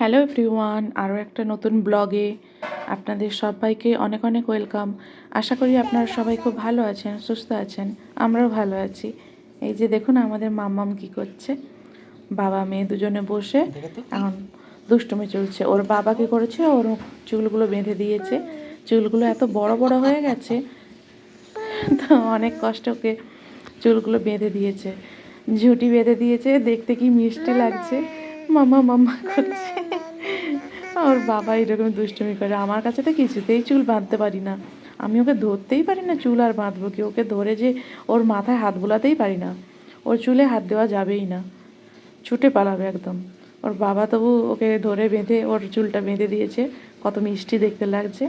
Hello everyone আরও একটা নতুন ব্লগে আপনাদের সবাইকে অনেক অনেক ওয়েলকাম। আশা করি আপনারা সবাই খুব ভালো আছেন, সুস্থ আছেন, আমরাও ভালো আছি। এই যে দেখুন আমাদের মাম্মাম কি করছে। বাবা, মেয়ে দুজনে বসে এখন দুষ্টুমি চলছে। ওর বাবা কি করেছে, ওর চুলগুলো বেঁধে দিয়েছে। চুলগুলো এত বড় বড় হয়ে গেছে, তো অনেক কষ্ট ওকে চুলগুলো বেঁধে দিয়েছে। ঝুঁটি বেঁধে দিয়েছে, দেখতে কি মিষ্টি লাগছে। মামা মামা করছে। ওর বাবা এরকম দুষ্টুমি করে। আমার কাছে তো কিছুতেই চুল বাঁধতে পারি না। আমি ওকে ধরতেই পারি না চুল আর বাঁধবো কি? ওকে ধরে যে ওর মাথায় হাত বোলাতেই পারি না। ওর চুলে হাত দেওয়া যাবেই না। ছুটে পালাবে একদম। ওর বাবা তবু ওকে ধরে বেঁধে ওর চুলটা বেঁধে দিয়েছে। কত মিষ্টি দেখতে লাগছে।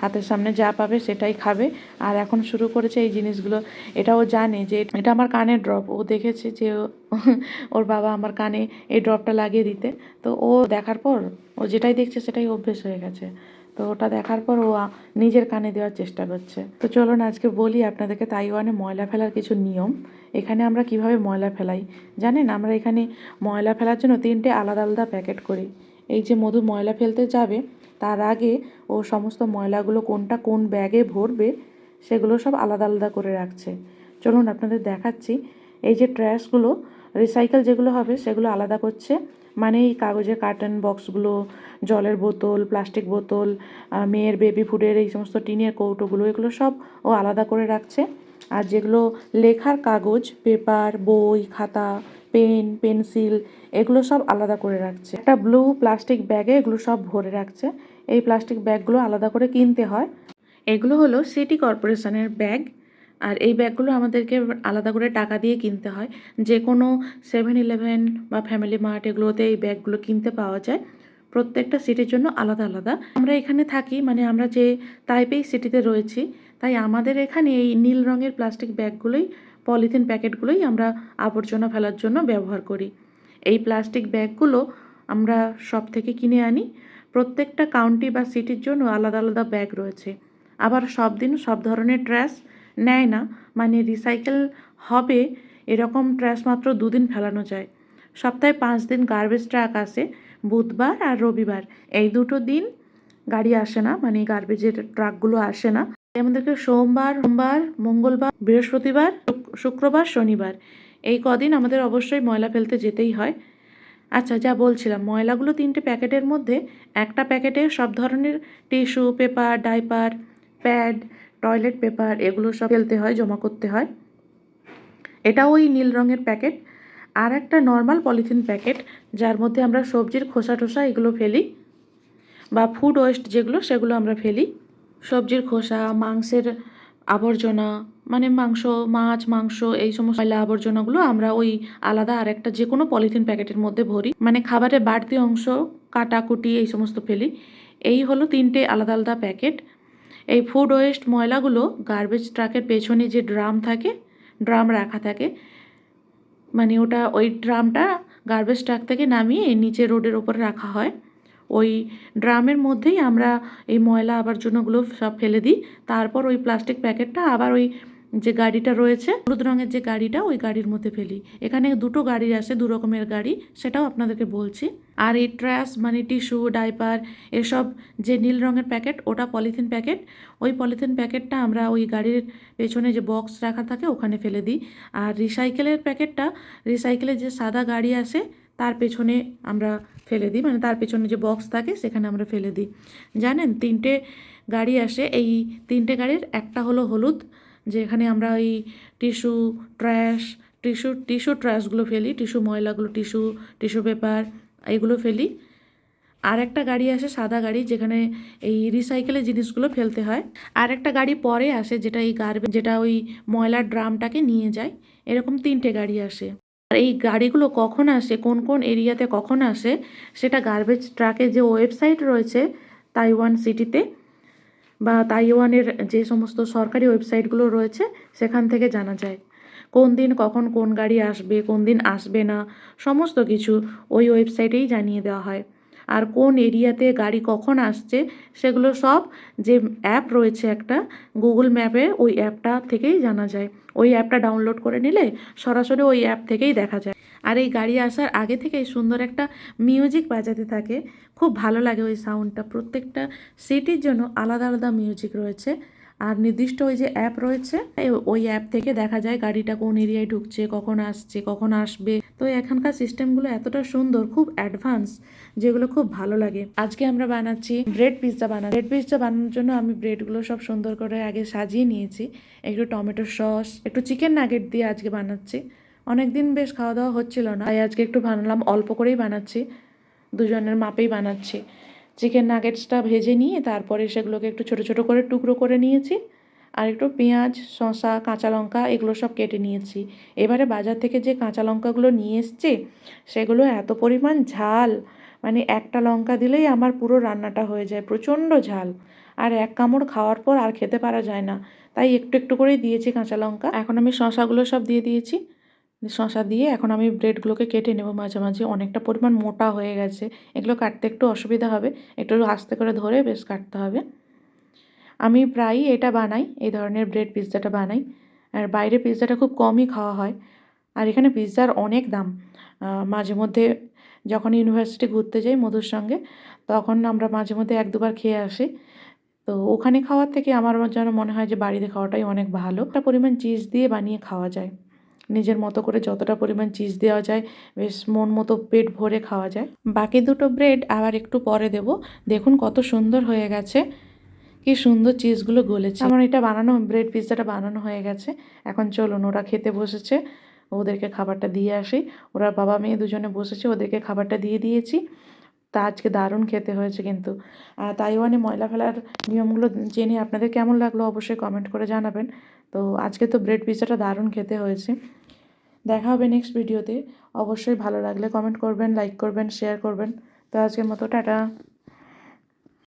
হাতের সামনে যা পাবে সেটাই খাবে। আর এখন শুরু করেছে এই জিনিসগুলো। এটাও জানে যে এটা আমার কানের ড্রপ ও দেখেছে যে ও- ওর বাবা আমার কানে এই ড্রপটা লাগিয়ে দিতে। তো ও দেখার পর, ও যেটাই দেখছে সেটাই অভ্যেস হয়ে গেছে। তো ওটা দেখার পর ও নিজের কানে দেওয়ার চেষ্টা করছে। তো চলুন আজকে বলি আপনাদেরকে তাইওয়ানে ময়লা ফেলার কিছু নিয়ম। এখানে আমরা কীভাবে ময়লা ফেলাই? জানেন, আমরা এখানে ময়লা ফেলার জন্য তিনটে আলাদা আলাদা প্যাকেট করি। এই যে মধু ময়লা ফেলতে যাবে তার আগে ও সমস্ত ময়লাগুলো কোনটা কোন ব্যাগে ভরবে, সেগুলো সব আলাদা আলাদা করে রাখছে। চলুন আপনাদের দেখাচ্ছি। এই যে ট্র্যাশগুলো রিসাইকেল যেগুলো হবে, সেগুলো আলাদা করছে। মানে এই কাগজের কার্টন বক্সগুলো জলের বোতল প্লাস্টিক বোতল মেয়ের বেবি ফুডের এই সমস্ত টিনের কৌটোগুলো, এগুলো সব ও আলাদা করে রাখছে। আর যেগুলো লেখার কাগজ পেপার বই, খাতা পেন, পেন্সিল, এগুলো সব আলাদা করে রাখছে। একটা ব্লু প্লাস্টিক ব্যাগে এগুলো সব ভরে রাখছে। এই প্লাস্টিক ব্যাগগুলো আলাদা করে কিনতে হয়। এগুলো হলো সিটি কর্পোরেশনের ব্যাগ। আর এই ব্যাগগুলো আমাদেরকে আলাদা করে টাকা দিয়ে কিনতে হয়। যে কোনো সেভেন ইলেভেন বা ফ্যামিলি মার্ট এগুলোতে এই ব্যাগগুলো কিনতে পাওয়া যায়। প্রত্যেকটা সিটির জন্য আলাদা আলাদা। আমরা এখানে থাকি মানে আমরা যে তাইপেই সিটিতে রয়েছি, তাই আমাদের এখানে এই নীল রঙের প্লাস্টিক ব্যাগগুলোই পলিথিন প্যাকেটগুলোই আমরা আবর্জনা ফেলার জন্য ব্যবহার করি। এই প্লাস্টিক ব্যাগগুলো আমরা সব থেকে কিনে আনি। প্রত্যেকটা কাউন্টি বা সিটির জন্য আলাদা আলাদা ব্যাগ রয়েছে। আবার সব দিন সব ধরনের ট্র্যাশ নেয় না মানে রিসাইকেল হবে এরকম ট্র্যাশ মাত্র দুদিন ফেলানো যায়। সপ্তাহে পাঁচ দিন গার্বেজ ট্রাক আসে, বুধবার আর রবিবার। এই দুটো দিন গাড়ি আসে না মানে গার্বেজের ট্রাকগুলো আসে না। আমাদেরকে সোমবার সোমবার মঙ্গলবার, বৃহস্পতিবার, শুক- শুক্রবার, শনিবার। এই কদিন আমাদের অবশ্যই ময়লা ফেলতে যেতেই হয়। আচ্ছা যা বলছিলাম, ময়লাগুলো তিনটে প্যাকেটের মধ্যে, একটা প্যাকেটে সব ধরনের tissue, paper, diaper, pad, toilet paper, এগুলো সব ফেলতে হয়, জমা করতে হয়। এটা ওই নীল রঙের প্যাকেট। আর একটা নর্মাল পলিথিন প্যাকেট, যার মধ্যে আমরা সবজির খোসা টোসা এগুলো ফেলি, বা ফুড ওয়েস্ট যেগুলো, সেগুলো আমরা ফেলি। সবজির খোসা, মাংসের আবর্জনা মানে মাংস, মাছ, মাংস, এই সমস্ত ময়লা আবর্জনাগুলো আমরা ওই আলাদা আরেকটা যে কোনো পলিথিন প্যাকেটের মধ্যে ভরি। মানে খাবারের বাড়তি অংশ কাটাকুটি এই সমস্ত ফেলি। এই হলো তিনটে আলাদা আলাদা প্যাকেট। এই ফুড ওয়েস্ট ময়লাগুলো গার্বেজ ট্রাকের পেছনে যে ড্রাম থাকে, ড্রাম রাখা থাকে মানে ওটা ওই ড্রামটা গার্বেজ ট্রাক থেকে নামিয়ে নিচে রোডের ওপরে রাখা হয়। ওই ড্রামের মধ্যেই আমরা এই ময়লা আবর্জনাগুলো সব ফেলে দিই। তারপর ওই প্লাস্টিক প্যাকেটটা আবার ওই যে গাড়িটা রয়েছে, হলুদ রঙের যে গাড়িটা, ওই গাড়ির মধ্যে ফেলি। এখানে দুটো গাড়ি আসে, দু রকমের গাড়ি, সেটাও আপনাদেরকে বলছি। আর এই ট্র্যাশ মানে টিস্যু ডাইপার এসব যে নীল রঙের প্যাকেট ওটা পলিথিন প্যাকেট ওই পলিথিন প্যাকেটটা আমরা ওই গাড়ির পেছনে যে বক্স রাখা থাকে, ওখানে ফেলে দিই। আর রিসাইকেলের প্যাকেটটা রিসাইকেলের যে সাদা গাড়ি আসে, তার পেছনে আমরা ফেলে দিই। মানে তার পেছনে যে বক্স থাকে, সেখানে আমরা ফেলে দিই। জানেন, তিনটে গাড়ি আসে। এই তিনটে গাড়ির একটা হলো হলুদ, যেখানে আমরা ওই টিস্যু ট্র্যাশ, টিস্যু টিস্যু ট্র্যাশগুলো ফেলি, টিস্যু ময়লাগুলো, টিস্যু টিস্যু পেপার, এগুলো ফেলি। আর একটা গাড়ি আসে, সাদা গাড়ি, যেখানে এই রিসাইকেলের জিনিসগুলো ফেলতে হয়। আর একটা গাড়ি পরে আসে, যেটা এই গার্বেজ যেটা ওই ময়লার ড্রামটাকে নিয়ে যায়। এরকম তিনটে গাড়ি আসে। আর এই গাড়িগুলো কখন আসে, কোন কোন এরিয়াতে কখন আসে, সেটা গার্বেজ ট্রাকের যে ওয়েবসাইট রয়েছে তাইওয়ান সিটিতে বা তাইওয়ানের যে সমস্ত সরকারি ওয়েবসাইটগুলো রয়েছে, সেখান থেকে জানা যায়। কোন দিন কখন কোন গাড়ি আসবে, কোন দিন আসবে না, সমস্ত কিছু ওই ওয়েবসাইটেই জানিয়ে দেওয়া হয়। আর কোন এরিয়াতে গাড়ি কখন আসছে সেগুলো সব যে অ্যাপ রয়েছে একটা, গুগল ম্যাপে ওই অ্যাপটা থেকেই জানা যায়। ওই অ্যাপটা ডাউনলোড করে নিলে সরাসরি ওই অ্যাপ থেকেই দেখা যায়। আর এই গাড়ি আসার আগে থেকেই সুন্দর একটা মিউজিক বাজাতে থাকে। খুব ভালো লাগে ওই সাউন্ডটা। প্রত্যেকটা সিটির জন্য আলাদা আলাদা মিউজিক রয়েছে। আর নির্দিষ্ট ওই যে অ্যাপ রয়েছে ওই অ্যাপ থেকে দেখা যায় গাড়িটা কোন এরিয়ায় ঢুকছে, কখন আসছে, কখন আসবে। তো এখানকার সিস্টেমগুলো এতটা সুন্দর, খুব অ্যাডভান্স যেগুলো খুব ভালো লাগে। আজকে আমরা বানাচ্ছি ব্রেড পিৎজা বানা ব্রেড পিৎজা বানানোর জন্য আমি ব্রেডগুলো সব সুন্দর করে আগে সাজিয়ে নিয়েছি। একটু টমেটো সস, একটু চিকেন নাগেট দিয়ে আজকে বানাচ্ছি। অনেক দিন বেশ খাওয়া দাওয়া হচ্ছিল না, তাই আজকে একটু বানালাম, অল্প করেই বানাচ্ছি। দুজনের মাপেই বানাচ্ছি। চিকেন নাগেটসটা ভেজে নিয়ে তারপরে সেগুলোকে একটু ছোট ছোট করে টুকরো করে নিয়েছি। আর একটু পেঁয়াজ, শসা, কাঁচা লঙ্কা এগুলো সব কেটে নিয়েছি। এবারে বাজার থেকে যে কাঁচা লঙ্কাগুলো নিয়ে এসছি, সেগুলো এত পরিমাণ ঝাল। মানে একটা লঙ্কা দিলেই আমার পুরো রান্নাটা হয়ে যায়, প্রচণ্ড ঝাল। আর এক কামড় খাওয়ার পর আর খেতে পারা যায় না। তাই একটু একটু করেই দিয়েছি কাঁচা লঙ্কা। এখন আমি শসাগুলো সব দিয়ে দিয়েছি। শসা দিয়ে এখন আমি ব্রেডগুলোকে কেটে নেব মাঝে মাঝে। অনেকটা পরিমাণ মোটা হয়ে গেছে। এগুলো কাটতে একটু অসুবিধা হবে। একটু আস্তে করে ধরে বেশ কাটতে হবে। আমি প্রায়ই এটা বানাই, এই ধরনের ব্রেড পিৎজাটা বানাই। আর বাইরে পিৎজাটা খুব কমই খাওয়া হয়। আর এখানে পিৎজার অনেক দাম। মাঝে মধ্যে যখন ইউনিভার্সিটি ঘুরতে যাই মধুর সঙ্গে, তখন আমরা মাঝে মধ্যে এক দুবার খেয়ে আসি। তো ওখানে খাওয়ার থেকে আমার যেন মনে হয় যে বাড়িতে খাওয়াটাই অনেক ভালো। একটা পরিমাণ চিজ দিয়ে বানিয়ে খাওয়া যায়। নিজের মতো করে যতটা পরিমাণ চিজ দেওয়া যায়, বেশ মন মতো পেট ভরে খাওয়া যায়। বাকি দুটো ব্রেড আবার একটু পরে দেব। দেখুন কত সুন্দর হয়ে গেছে। কি সুন্দর চিজগুলো গলেছে। আমার এটা বানানো, ব্রেড পিৎজাটা বানানো হয়ে গেছে। এখন চলুন, ওরা খেতে বসেছে। ওদেরকে খাবারটা দিয়ে আসি। ওরা বাবা মেয়ে দুজনে বসেছে, ওদেরকে খাবারটা দিয়ে দিয়েছি। তা আজকে দারুণ খেতে হয়েছে কিন্তু। তাইওয়ানে ময়লা ফেলার নিয়মগুলো জেনে আপনাদের কেমন লাগল অবশ্যই কমেন্ট করে জানাবেন। তো আজকে তো ব্রেড পিৎজাটা দারুণ খেতে হয়েছে। দেখা হবে নেক্সট ভিডিওতে অবশ্যই ভালো লাগলে কমেন্ট করবেন লাইক করবেন শেয়ার করবেন। তো আজকের মতো টাটা।